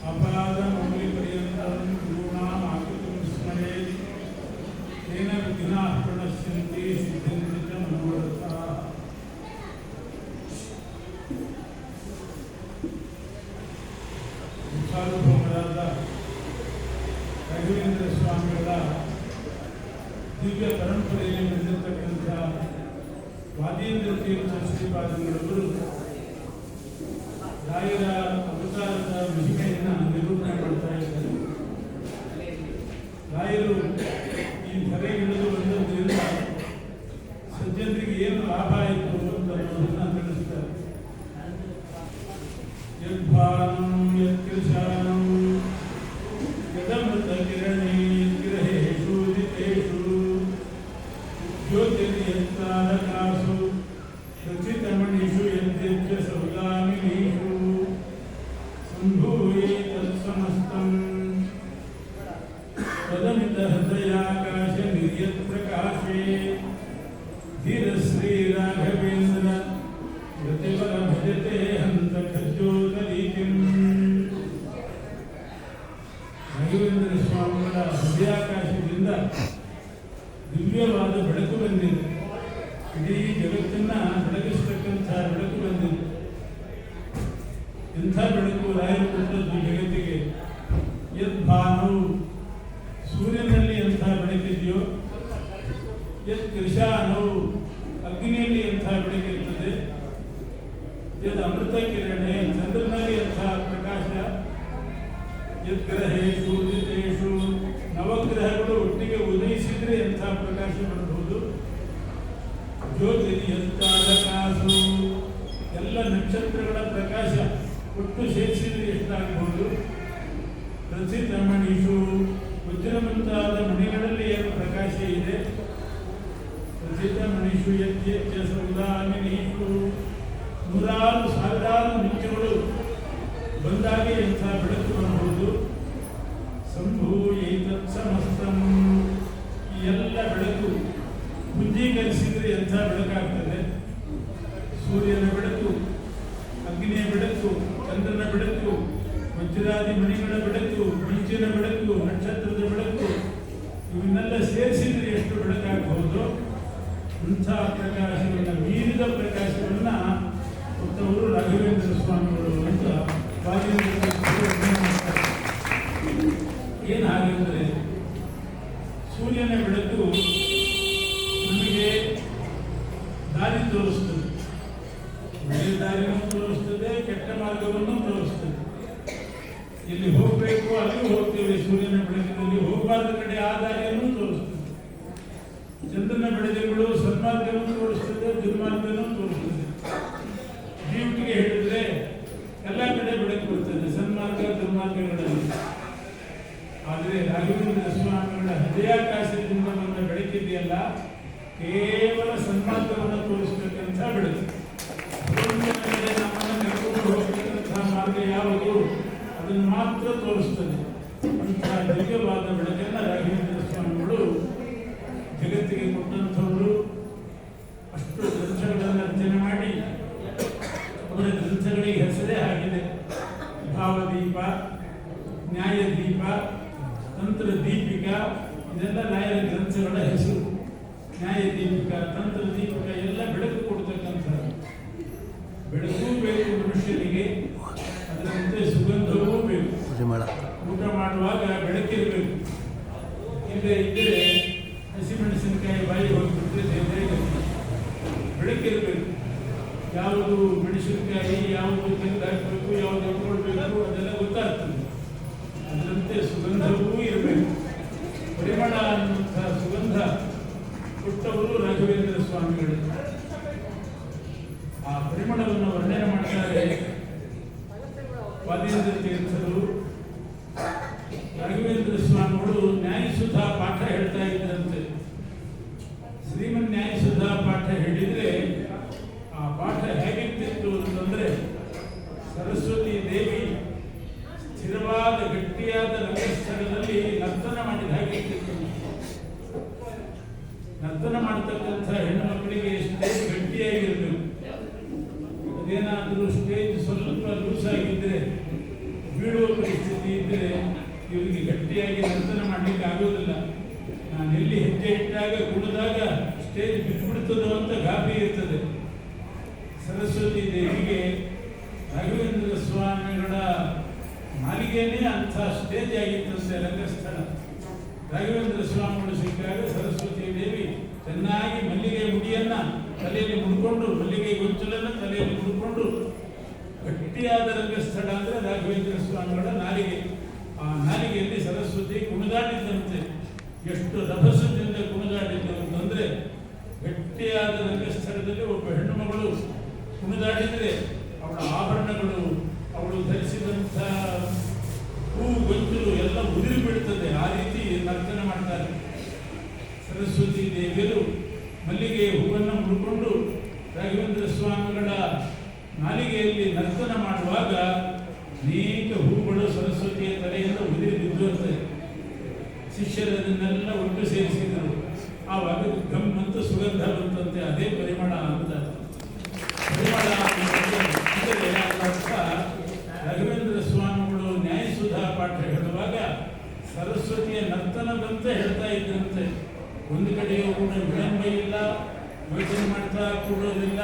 అపరాధమౌలిపర్యంతం గురుణాం ఆకృతం స్మరేత్ తేన విఘ్నాః ప్రణశ్యంతి సిద్ధింతి చ మనోరథాః ಸಾರ್ವಭೌಮರಾದ ರಘುವೇಂದ್ರ ಸ್ವಾಮಿಗಳ ದಿವ್ಯ ಪರಂಪರೆಯಲ್ಲಿ ನಡೆದಿರ್ತಕ್ಕಂಥ ವಾದೇಂದ್ರ ತೀರ್ಥ ಶ್ರೀಪಾದಗಳವರು ಲಾಭ ಆಯಿತು ಅಂತ ಅನ್ನೋದನ್ನ ತಿಳಿಸ್ತಾರೆ ಯದ್ಭಾನಂ ಯತ್ಕೃಶಾನಂ ಯದಮೃತಕಿರಣಿ ಯದ್ಗ್ರಹೇಷು ಜಿತೇಷು ಜ್ಯೋತಿರ್ಯತ್ತಾರಕಾಸು ರಾಘವೇಂದ್ರ ಪ್ರತಿಫಲ ಭಜತೆ ಹಂತ ಖಜ್ಜೋದೀತಿಂ ರಾಘವೇಂದ್ರ ಸ್ವಾಮಿಗಳ ಹೃದಯಾಕಾಶದಿಂದ ದಿವ್ಯವಾದ ಬೆಳಕು ಬಂದಿದೆ. ಇಡೀ ಜಗತ್ತನ್ನ ಬೆಳಗಿಸ್ತಕ್ಕಂಥ ಬೆಳಕು ಬಂದಿದೆ. ಎಂಥ ಬೆಳಕು? ರಾಯರು ಕೊಟ್ಟದ್ದು ಯದ್ ಗ್ರಹೇಶು ನವಗ್ರಹಗಳು ಒಟ್ಟಿಗೆ ಉದಯಿಸಿದರೆ ಎಂಥ ಪ್ರಕಾಶ ಬರಬಹುದು ಜ್ಯೋತಿ ಯತ್ತಾರಕಾಸು ಎಲ್ಲ ನಕ್ಷತ್ರಗಳ ಪ್ರಕಾಶ ಒಟ್ಟು ಸೇರಿಸಿದ್ರೆ ಎಷ್ಟಾಗಬಹುದು? ಪ್ರಸಿದ್ಧಮಣಿಷು ವಜ್ರಮಂತಾದ ಮಣಿಗಳಲ್ಲಿ ಏನು ಪ್ರಕಾಶ ಇದೆ? ಪ್ರಸಿದ್ಧ ಮಣಿಷು ಯಜ್ಞ ಸೌದಾಮಿನೀಷು ನೂರಾರು ಸಾವಿರಾರು ನಿತ್ಯಗಳು ಬಂದಾಗ ಎಂಥ ಬೆಳಕು ಸಂಭೂಯೈತತ್ ಸಮಸ್ತಂ ಈ ಎಲ್ಲ ಬೆಳಕು ಪುಂಜೀಕರಿಸಿದರೆ ಎಂಥ ಬೆಳಕಾಗ್ತದೆ ಸೂರ್ಯನ ಬೆಳಕು, ಅಗ್ನಿಯ ಬೆಳಕು, ಚಂದ್ರನ ಬೆಳಕು ವಜ್ರಾದಿ ಮಣಿಗಳ ಬೆಳಕು ಮಿಂಚಿನ ಬೆಳಕು, ನಕ್ಷತ್ರದ ಬೆಳಕು, ಇವನ್ನೆಲ್ಲ ಸೇರಿಸಿದರೆ ಎಷ್ಟು ಬೆಳಕಾಗಬಹುದು ಅಂಥ ಪ್ರಕಾಶವನ್ನು ಮೀರಿದ ಪ್ರಕಾಶವನ್ನು ಉತ್ತಮರು ರಾಘವೇಂದ್ರ ಸ್ವಾಮಿಗಳು ಅಂತ. ಏನು ಹಾಗೆಂದರೆ ಸೂರ್ಯನ ಬೆಳಕು ನಮಗೆ ದಾರಿ ತೋರಿಸ್ತದೆ. ಒಳ್ಳೆಯ ದಾರಿಯನ್ನು ತೋರಿಸ್ತದೆ, ಕೆಟ್ಟ ಮಾರ್ಗವನ್ನು ತೋರಿಸ್ತದೆ. ಇಲ್ಲಿ ಹೋಗಬೇಕು ಅಲ್ಲಿ ಹೋಗ್ತೇವೆ. ಸೂರ್ಯನ ಬೆಳಕಿನಲ್ಲಿ ಹೋಗಬಾರದ ಕಡೆ ಆ ದಾರಿಯನ್ನು ತೋರಿಸ್ತದೆ. ಚಂದ್ರನ ಬೆಳಕುಗಳು ಸನ್ಮಾರ್ಗವನ್ನು ತೋರಿಸ್ತದೆ, ದುರ್ಮಾರ್ಗವನ್ನು ತೋರಿಸ್ತದೆ. ಡ್ಯೂಟಿಗೆ ಹೇಳಿದ್ರೆ ಎಲ್ಲ ಕಡೆ ಬೆಳಕು ಬರ್ತದೆ ಸನ್ಮಾರ್ಗ ದುರ್ಮಾರ್ಗಗಳಲ್ಲಿ ರಾಘವೇಂದ್ರ ಸ್ವಾಮಿಗಳ ಹೃದಯಾಕಾಶದಿಂದ ಬಂದ ಬೆಳಕಿದೆಯಲ್ಲ, ಕೇವಲ ಸನ್ಮಾರ್ಗವನ್ನು ತೋರಿಸ್ತಕ್ಕಂಥ ಬೆಳಕು ನಮ್ಮನ್ನು ಕರ್ಕೊಂಡು ಹೋಗ್ತಕ್ಕಂಥ ಮಾರ್ಗ ಯಾವುದು? ಅದನ್ನು ಮಾತ್ರ ತೋರಿಸ್ತದೆ. ಅಂತಹ ದಿವ್ಯವಾದ ಬೆಳಕನ್ನು ರಾಘವೇಂದ್ರ ಸ್ವಾಮಿಗಳು ಜಗತ್ತಿಗೆ ಕೊಟ್ಟಂಥವರು. ಅಷ್ಟು ಗ್ರಂಥಗಳನ್ನು ರಚನೆ ಮಾಡಿ, ಅವರ ಗ್ರಂಥಗಳಿಗೆ ಹೆಸರೇ ಆಗಿದೆ ಭಾವದೀಪ ನ್ಯಾಯದೀಪ ತಂತ್ರ ದೀಪಿಕಾ ಇದೆಲ್ಲ ನ್ಯಾಯ ಗ್ರಂಥಗಳ ಹೆಸರು. ನ್ಯಾಯ ದೀಪಕ ತಂತ್ರ ದೀಪಕ ಎಲ್ಲ ಬೆಳಕು ಕೊಡ್ತಕ್ಕಂಥ ಬೆಳಕು ಬೇಕು ಮನುಷ್ಯನಿಗೆ ಅದರಂತೆ ಸುಗಂಧವೂ ಬೇಕು. ಊಟ ಮಾಡುವಾಗ ಬೆಳಕಿರಬೇಕು ಇಲ್ಲದೆ ಇದ್ದರೆ ಹಸಿಮೆಣಸಿನಕಾಯಿ ಬಾಯಿ ಹೋಗ್ಬಿಟ್ಟರೆ ದೇವರೇ. ಬೆಳಕಿರಬೇಕು ಯಾವುದು ಮೆಣಸಿನಕಾಯಿ ಯಾವುದು ತೆಗೆದು ಹಾಕಬೇಕು ಯಾವುದು ಇಟ್ಕೊಳ್ಬೇಕು ಅದೆಲ್ಲ ಗೊತ್ತಾಗ್ತದೆ. ಅದರಂತೆ ಸುಗಂಧವೂ ಇರಬೇಕು ಪರಿಮಳ ಅನ್ನುವಂಥ ಸುಗಂಧ ಕೊಟ್ಟವರು ರಾಘವೇಂದ್ರ ಸ್ವಾಮಿಗಳು ಆ ಪರಿಮಳವನ್ನು ವರ್ಣನೆ ಮಾಡ್ತಾರೆ ವಾದೀಂದ್ರ ತೀರ್ಥರು ರಾಘವೇಂದ್ರ ಸ್ವಾಮಿಗಳು ನ್ಯಾಯಸುಧಾ ಪಾಠ ಹೇಳ್ತಾ ಇದ್ದಂತೆ ಶ್ರೀಮನ್ ನ್ಯಾಯಸುಧಾ ಪಾಠ ಹೇಳಿದ್ರೆ ಆ ಪಾಠ ಹೇಗಿರ್ತಿತ್ತು ಅಂತಂದ್ರೆ ಸರಸ್ವತಿ ದೇವಿ ಸ್ಥಿರವಾದ ಗಟ್ಟಿಯಾದ ರಂಗಸ್ಥಳದಲ್ಲಿ ನರ್ತನ ಮಾಡಿದ ಹಾಗಿರ್ತಿತ್ತು ನರ್ತನ ಮಾಡ್ತಕ್ಕಂಥ ಹೆಣ್ಣು ಮಕ್ಕಳಿಗೆ ಸ್ಟೇಜ್ ಗಟ್ಟಿಯಾಗಿರ್ಬೇಕು ಅದೇನಾದರೂ ಸ್ಟೇಜ್ ಸ್ವಲ್ಪ ಲೂಸ್ ಆಗಿದ್ದರೆ ಬೀಳುವ ಪರಿಸ್ಥಿತಿ ಇದ್ದರೆ ಇವರಿಗೆ ಗಟ್ಟಿಯಾಗಿ ನರ್ತನ ಮಾಡಲಿಕ್ಕೆ ಆಗೋದಿಲ್ಲ ನಾನು ಎಲ್ಲಿ ಹೆಜ್ಜೆ ಇಟ್ಟಾಗ, ಕುಣಿದಾಗ ಸ್ಟೇಜ್ ಬಿಟ್ಬಿಡ್ತದೋ ಅಂತ ಗಾಬಿ ಇರ್ತದೆ. ಸರಸ್ವತಿ ದೇವಿಗೆ ರಾಘವೇಂದ್ರ ಸ್ವಾಮಿಗಳ ಮಾಲಿಗೆನೇ ಅಂಥ ಸ್ಟೇಜ್ ಆಗಿತ್ತಂತೆ ರಂಗಸ್ಥಳ. ರಾಘವೇಂದ್ರ ಸ್ವಾಮಿಗಳು ಸಿಕ್ಕಾಗ ಸರಸ್ವತಿ ದೇವಿ ಚೆನ್ನಾಗಿ ಮಲ್ಲಿಗೆ ಮುಡಿಯನ್ನು ತಲೆಯಲ್ಲಿ ಮುಡ್ಕೊಂಡು ಮಲ್ಲಿಗೆ ತಲೆಯಲ್ಲಿ ಮುಡ್ಕೊಂಡು ಗಟ್ಟಿಯಾದ ರಂಗಸ್ಥಳ ಅಂದರೆ ರಾಘವೇಂದ್ರ ಸ್ವಾಮಿಗಳ ನಾಲಿಗೆ. ಆ ನಾಲಿಗೆಯಲ್ಲಿ ಸರಸ್ವತಿ ಕುಣಿದಾಡಿದ್ದಂತೆ ಎಷ್ಟು ರಭಸದಿಂದ ಕುಣಿದಾಡಿದ್ದು ಅಂತಂದ್ರೆ ಗಟ್ಟಿಯಾದ ರಂಗಸ್ಥಳದಲ್ಲಿ ಒಬ್ಬ ಹೆಣ್ಣು ಮಗಳು ಕುಣಿದಾಡಿದರೆ ಅವಳ ಆಭರಣಗಳು, ಅವಳು ಧರಿಸಿದಂಥ ಹೂ, ಗೊಂಚಲು ಎಲ್ಲ ಉದುರಿ ಬೀಳ್ತದೆ ಆ ರೀತಿ ನರ್ತನ ಮಾಡ್ತಾರೆ. ಸರಸ್ವತಿ ದೇವಿಯರು ಮಲ್ಲಿಗೆ ಹೂವನ್ನು ಮುಡ್ಕೊಂಡು ರಾಘವೇಂದ್ರ ಸ್ವಾಮಿಗಳ ನಾಲಿಗೆಯಲ್ಲಿ ನರ್ತನ ಮಾಡುವಾಗ ಅನೇಕ ಹೂಗಳು ಸರಸ್ವತಿಯ ತಲೆಯಿಂದ ಉದುರಿ ಬಿದ್ದುವಂತೆ ಶಿಷ್ಯರನ್ನೆಲ್ಲ ಒಟ್ಟು ಸೇರಿಸಿದರು. ಆವಾಗ ಗಮ್ ಮತ್ತು ಸುಗಂಧ ಬಂತಂತೆ, ಅದೇ ಪರಿಮಳ ಅಂತ. ಪರಿಮಳ ರಾಘವೇಂದ್ರ ಸ್ವಾಮಿಗಳು ನ್ಯಾಯಸುಧಾ ಪಾಠ ಹೇಳುವಾಗ ಸರಸ್ವತಿಯ ನರ್ತನದಂತ ಹೇಳ್ತಾ ಇದ್ದಂತೆ ಒಂದು ಕಡೆಯೂ ಕೂಡ ವಿಳಂಬ ಇಲ್ಲ ಯೋಚನೆ ಮಾಡ್ತಾ ಕೂಡೋದಿಲ್ಲ